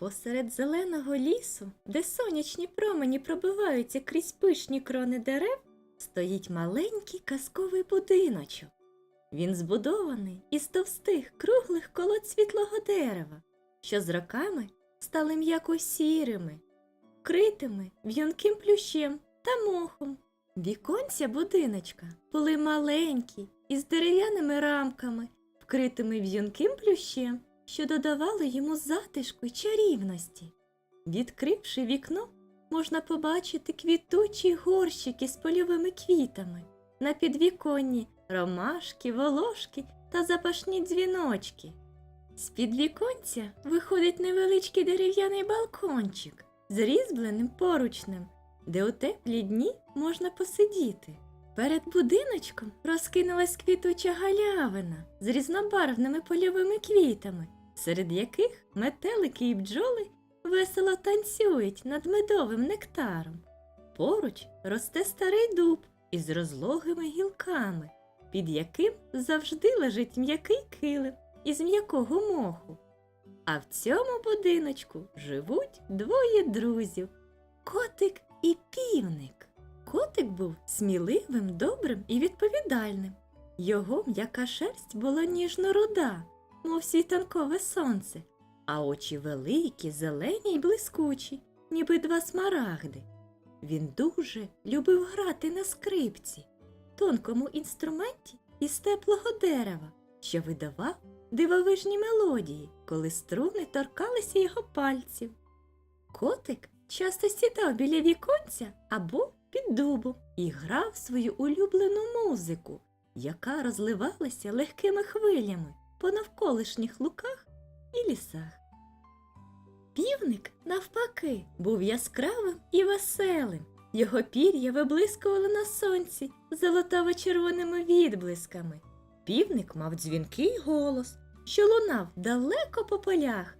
Посеред зеленого лісу, де сонячні промені пробиваються крізь пишні крони дерев, стоїть маленький казковий будиночок. Він збудований із товстих, круглих колод світлого дерева, що з роками стали м'яко сірими, критими в'юнким плющем та мохом. Віконця будиночка були маленькі, із дерев'яними рамками, вкритими в'юнким плющем, що додавало йому затишку й чарівності. Відкривши вікно, можна побачити квітучі горщики з польовими квітами, на підвіконні ромашки, волошки та запашні дзвіночки. З під віконця виходить невеличкий дерев'яний балкончик з різьбленим поручнем, де у теплі дні можна посидіти. Перед будиночком розкинулась квітуча галявина з різнобарвними польовими квітами, серед яких метелики і бджоли весело танцюють над медовим нектаром. Поруч росте старий дуб із розлогими гілками, під яким завжди лежить м'який килим із м'якого моху. А в цьому будиночку живуть двоє друзів котик і півник. Котик був сміливим, добрим і відповідальним. Його м'яка шерсть була ніжно руда, мов світанкове сонце, а очі великі, зелені й блискучі, ніби два смарагди. Він дуже любив грати на скрипці, тонкому інструменті із теплого дерева, що видавав дивовижні мелодії, коли струни торкалися його пальців. Котик часто сідав біля віконця або під дубом і грав свою улюблену музику, яка розливалася легкими хвилями по навколишніх луках і лісах. Півник, навпаки, був яскравим і веселим. Його пір'я виблискувало на сонці золотаво-червоними відблисками. Півник мав дзвінкий голос, що лунав далеко по полях.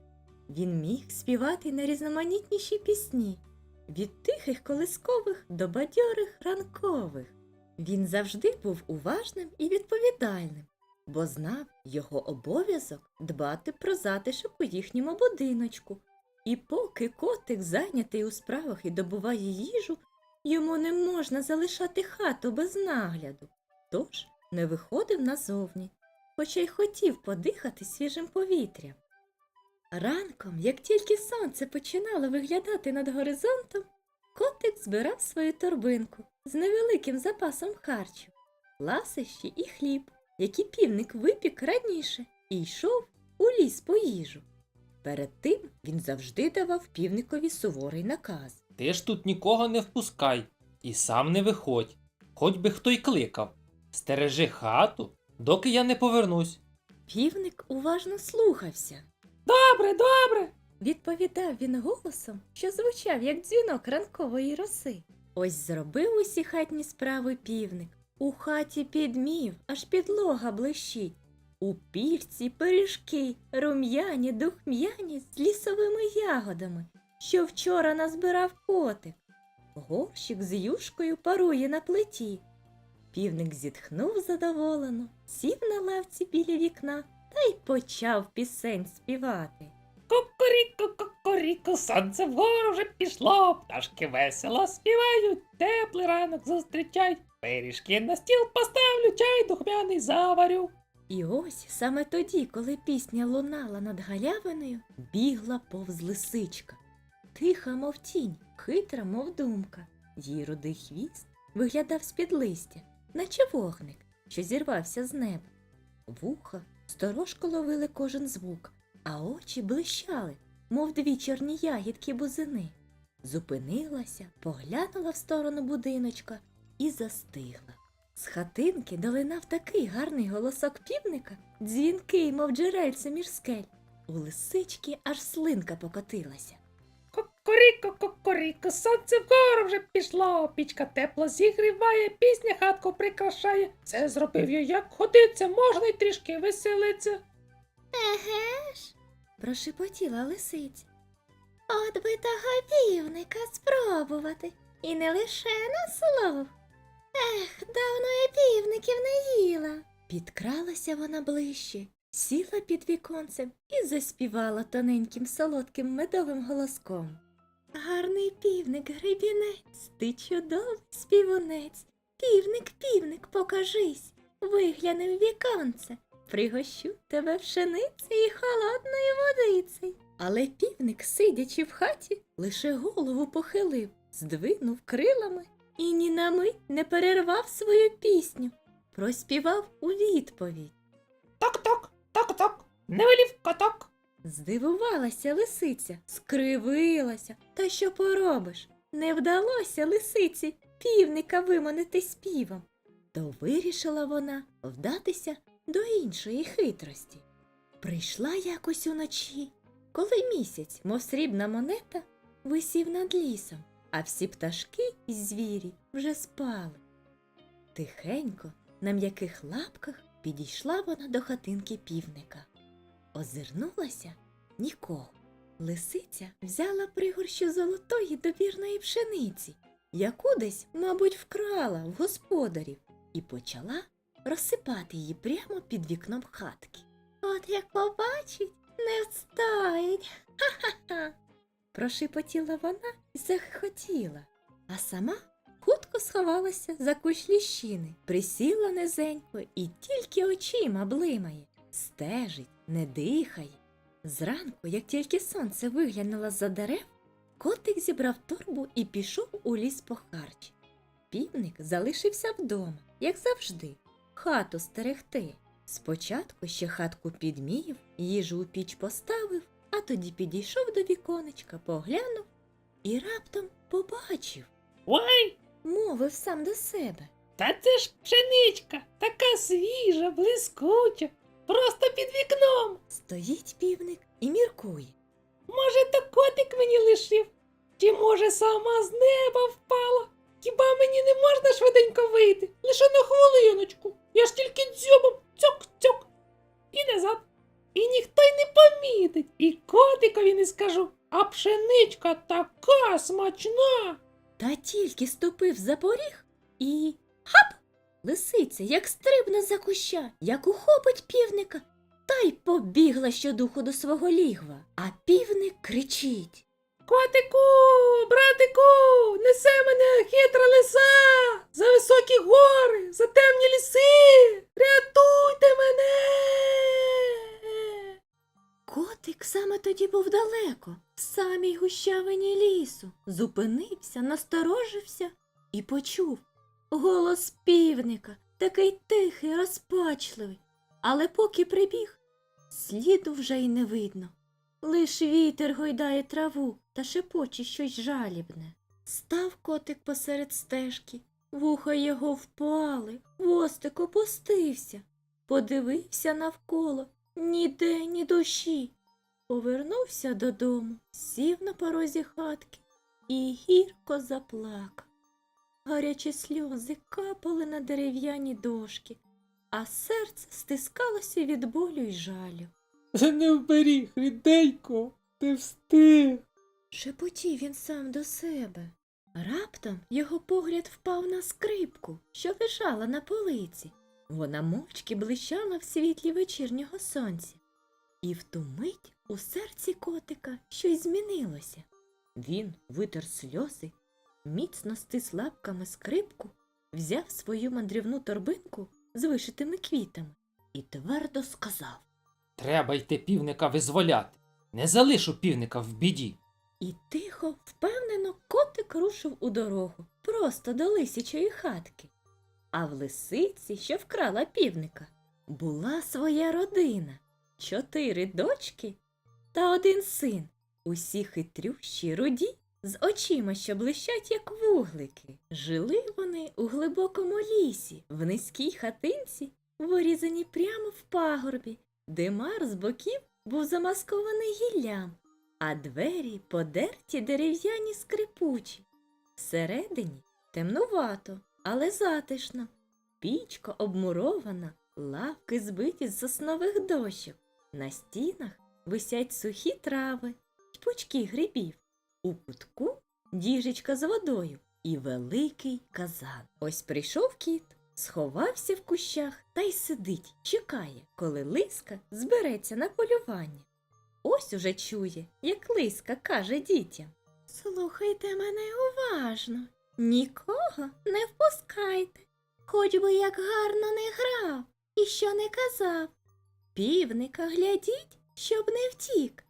Він міг співати на різноманітніші пісні, від тихих колискових до бадьорих ранкових. Він завжди був уважним і відповідальним, бо знав його обов'язок дбати про затишок у їхньому будиночку. І поки котик зайнятий у справах і добуває їжу, йому не можна залишати хату без нагляду. Тож не виходив назовні, хоча й хотів подихати свіжим повітрям. Ранком, як тільки сонце починало виглядати над горизонтом, котик збирав свою торбинку з невеликим запасом харчу, ласощі і хліб, які півник випік раніше, і йшов у ліс по їжу. Перед тим він завжди давав півникові суворий наказ. Ти ж тут нікого не впускай і сам не виходь, хоч би хто й кликав. Стережи хату, доки я не повернусь. Півник уважно слухався. Добре, добре. Відповідав він голосом, що звучав, як дзвінок ранкової роси. Ось зробив усі хатні справи півник. У хаті підмів, аж підлога блищить. У півці пиріжки, рум'яні, духм'яні з лісовими ягодами, що вчора назбирав котик. Горщик з юшкою парує на плиті. Півник зітхнув задоволено, сів на лавці біля вікна та й почав пісень співати. Кукуріку, кукуріку, сонце вгору вже пішло, пташки весело співають, теплий ранок зустрічають. Пиріжки на стіл поставлю, чай духмяний заварю. І ось саме тоді, коли пісня лунала над галявиною, бігла повз лисичка. Тиха, мов тінь, хитра, мов думка. Її рудий хвіст виглядав з-під листя, наче вогник, що зірвався з неба. Вуха сторожко ловили кожен звук, а очі блищали, мов дві чорні ягідки бузини. Зупинилася, поглянула в сторону будиночка і застигла. З хатинки долинав такий гарний голосок півника, дзвінкий, мов джерельце між скель. У лисички аж слинка покотилася. Кукуріку, кукуріку, сонце вгору вже пішло, пічка тепло зігріває, пісня хатку прикрашає. Це зробив я, як ходиться, можна й трішки веселиться. Еге ж, прошепотіла лисиця. От би того півника спробувати, і не лише на слов. Ех, давно я півників не їла. Підкралася вона ближче сіла під віконцем і заспівала тоненьким солодким медовим голоском. Гарний півник, гребінець, ти чудовий співунець. Півник, півник, покажись, вигляни в віконце, пригощу тебе пшениці і холодною водиці. Але півник, сидячи в хаті, лише голову похилив, здвинув крилами і ні на мить не перервав свою пісню, проспівав у відповідь. Ток-ток, ток-ток, не велів коток. Здивувалася лисиця, скривилася. Та що поробиш? Не вдалося лисиці півника виманити співом. То вирішила вона вдатися до іншої хитрості. Прийшла якось уночі, коли місяць, мов срібна монета, висів над лісом, а всі пташки і звірі вже спали. Тихенько, на м'яких лапках підійшла вона до хатинки півника. Озирнулася нікого. Лисиця взяла пригорщу золотої добірної пшениці, яку десь, мабуть, вкрала в господарів, і почала розсипати її прямо під вікном хатки. От як побачить, не встоїть. Ха-ха-ха. Прошепотіла вона і захотіла, а сама хутко сховалася за кущ ліщини, присіла низенько і тільки очима блимає, стежить, не дихає. Зранку, як тільки сонце виглянуло за дерев, котик зібрав торбу і пішов у ліс по харч. Півник залишився вдома, як завжди, хату стерегти. Спочатку ще хатку підмів, їжу у піч поставив, а тоді підійшов до віконечка, поглянув і раптом побачив, Ой, мовив сам до себе. та це ж пшеничка, така свіжа, блискуча, просто під вікном. Стоїть півник і міркує. Може, то котик мені лишив? Чи може сама з неба впала? Хіба мені не можна швиденько вийти? Лише на хвилиночку. Я ж тільки дзьобом цьок-цьок. І назад. І ніхто й не помітить, і котикові не скажу. А пшеничка така смачна. Та тільки ступив за поріг і хап! Лисиця, як стрибне за куща, як ухопить півника, та й побігла щодуху до свого лігва. А півник кричить. Котику, братику, несе мене хитра лиса за високі гори, за темні ліси. Рятуйте мене. Котик саме тоді був далеко, в самій гущавині лісу, зупинився, насторожився і почув голос півника, такий тихий, розпачливий. Але поки прибіг, сліду вже й не видно. Лиш вітер гойдає траву та шепоче щось жалібне. Став котик посеред стежки, вуха його впали, хвостик опустився, подивився навколо, ніде, ні душі. Повернувся додому, сів на порозі хатки і гірко заплакав. Гарячі сльози капали на дерев'яні дошки, а серце стискалося від болю й жалю. Не вберіг, ріденько, ти встиг. Шепотів він сам до себе. Раптом його погляд впав на скрипку, що лежала на полиці. Вона мовчки блищала в світлі вечірнього сонця. І в ту мить у серці котика щось змінилося. Він витер сльози, міцно стис лапками скрипку, взяв свою мандрівну торбинку з вишитими квітами і твердо сказав. Треба йти півника визволяти. Не залишу півника в біді. І тихо, впевнено, котик рушив у дорогу, просто до лисячої хатки. А в лисиці, що вкрала півника, була своя родина, чотири дочки та один син, усі хитрющі, руді, з очима, що блищать, як вуглики. Жили вони у глибокому лісі, в низькій хатинці, вирізані прямо в пагорбі, де мар з боків був замаскований гіллям а двері подерті дерев'яні скрипучі. Всередині темнувато, але затишно. Пічка обмурована, лавки збиті з соснових дощок. На стінах висять сухі трави й пучки грибів. У кутку діжечка з водою і великий казан. Ось прийшов кіт, сховався в кущах та й сидить, чекає, коли лиска збереться на полювання. Ось уже чує, як лиска каже дітям. Слухайте мене уважно, нікого не впускайте, хоч би як гарно не грав і що не казав. Півника глядіть, щоб не втік,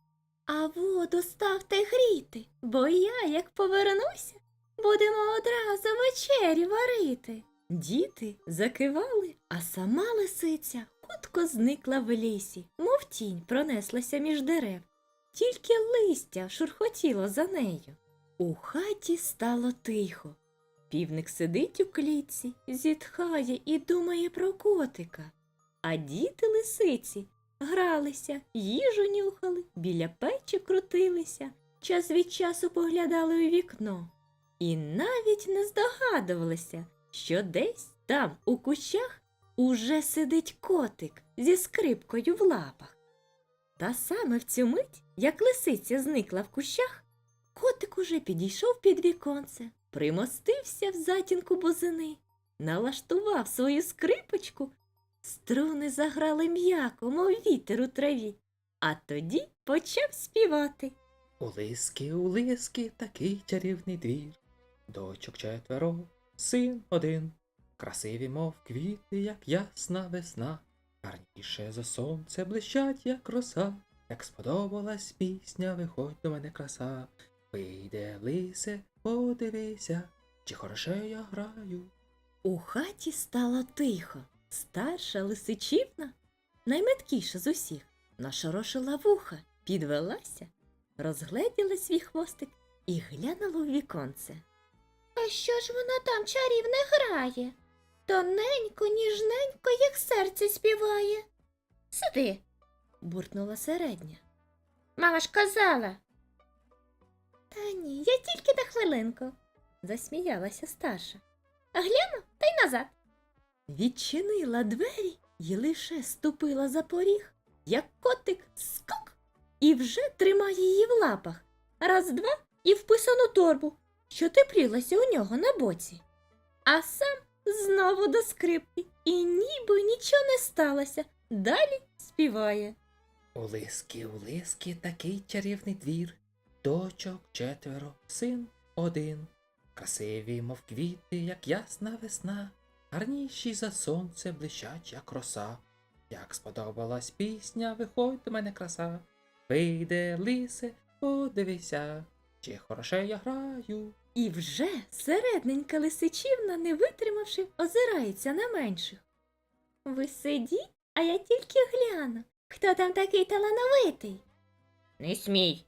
а воду ставте гріти, бо я, як повернуся, будемо одразу вечері варити. Діти закивали, а сама лисиця хутко зникла в лісі, мов тінь пронеслася між дерев. Тільки листя шурхотіло за нею. У хаті стало тихо. Півник сидить у клітці, зітхає і думає про котика. А діти лисиці гралися, їжу нюхали, біля печі крутилися, час від часу поглядали у вікно. І навіть не здогадувалися, що десь там, у кущах, уже сидить котик зі скрипкою в лапах. Та саме в цю мить, як лисиця зникла в кущах, котик уже підійшов під віконце, примостився в затінку бузини, налаштував свою скрипочку, струни заграли м'яко, мов вітер у траві, а тоді почав співати. У лиски, у лиски такий чарівний двір. Дочок четверо, син один. Красиві, мов квіти, як ясна весна. Гарніше за сонце блищать, як роса. Як сподобалась пісня, виходь до мене краса. Вийде лисе, подивися, чи хороше я граю. У хаті стало тихо. Старша лисичівна, найметкіша з усіх, нашорошила вуха, підвелася, розгледіла свій хвостик і глянула в віконце. А що ж вона там чарівне грає? Тоненько, ніжненько, як серце співає. Сиди, буркнула середня. Мама ж казала. Та ні, я тільки на хвилинку, засміялася старша. Гляну та й назад. Відчинила двері і лише ступила за поріг, як котик скок, і вже тримає її в лапах. Раз два і в писану торбу, що теплілася у нього на боці. А сам знову до скрипки, і ніби нічого не сталося. Далі співає. У лиски, у лиски такий чарівний двір. Дочок четверо, син один. Красиві, мов квіти, як ясна весна. Гарніші за сонце блищать, як роса. Як сподобалась пісня, виходь до мене краса. Вийде лисе, подивися, чи хороше я граю. І вже середненька лисичівна, не витримавши, озирається на менших. Ви сидіть, а я тільки гляну. Хто там такий талановитий? Не смій,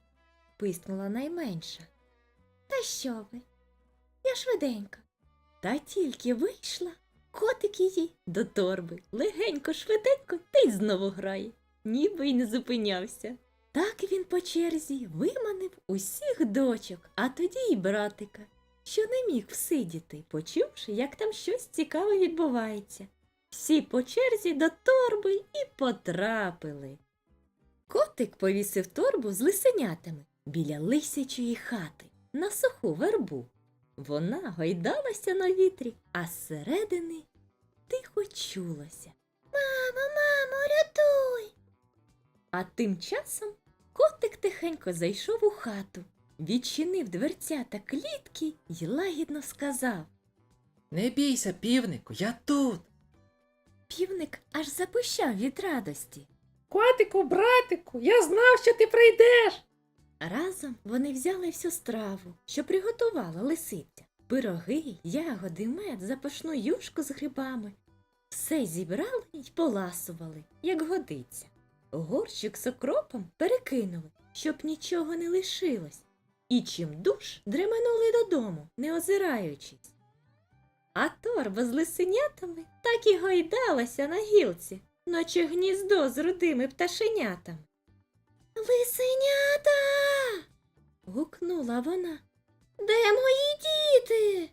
пискнула найменша. Та що ви? Я швиденько. Та тільки вийшла, котик її до торби, легенько, швиденько, та й знову грає, ніби й не зупинявся. Так він по черзі виманив усіх дочок, а тоді й братика, що не міг всидіти, почувши, як там щось цікаве відбувається. Всі по черзі до торби і потрапили. Котик повісив торбу з лисенятами біля лисячої хати на суху вербу. Вона гойдалася на вітрі, а зсередини тихо чулося. Мамо, мамо, рятуй! А тим часом котик тихенько зайшов у хату, відчинив дверця та клітки й лагідно сказав. Не бійся, півнику, я тут. Півник аж запищав від радості. Котику, братику, я знав, що ти прийдеш. Разом вони взяли всю страву, що приготувала лисиця. Пироги, ягоди, мед, запашну юшку з грибами. Все зібрали й поласували, як годиться. Горщик з окропом перекинули, щоб нічого не лишилось. І чим душ дременули додому, не озираючись. А торба з лисенятами так і гойдалася на гілці, наче гніздо з рудими пташенятами. Лисенята. гукнула вона. Де мої діти?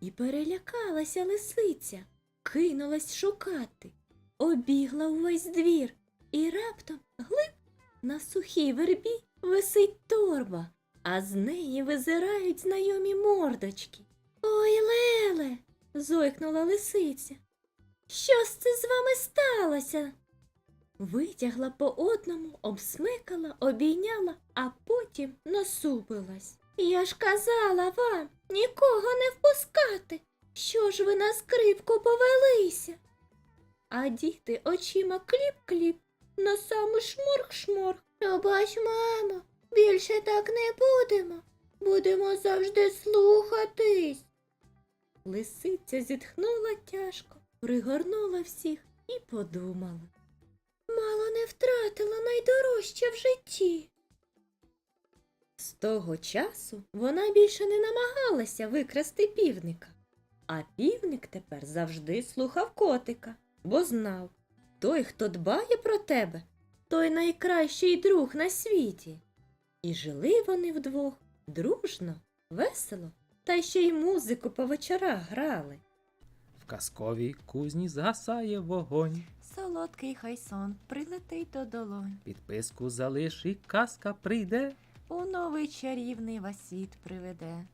І перелякалася лисиця, кинулась шукати, обігла увесь двір і раптом глиб на сухій вербі висить торба, а з неї визирають знайомі мордочки. Ой, Леле, зойкнула лисиця. Що ж це з вами сталося? Витягла по одному, обсмикала, обійняла, а потім насупилась. Я ж казала вам нікого не впускати. Що ж ви на скрипку повелися? А діти очима кліп-кліп, носами шморг-шморг. Пробач, мамо, більше так не будемо. Будемо завжди слухатись. Лисиця зітхнула тяжко, пригорнула всіх і подумала. Мало не втратила найдорожче в житті. З того часу вона більше не намагалася викрасти півника, а півник тепер завжди слухав котика, бо знав, той, хто дбає про тебе, той найкращий друг на світі. І жили вони вдвох дружно, весело, та ще й музику по вечорах грали. В казковій кузні згасає вогонь. Солодкий хай сон прилетить до долонь, Підписку залиш і казка прийде. у новий чарівний вас світ приведе.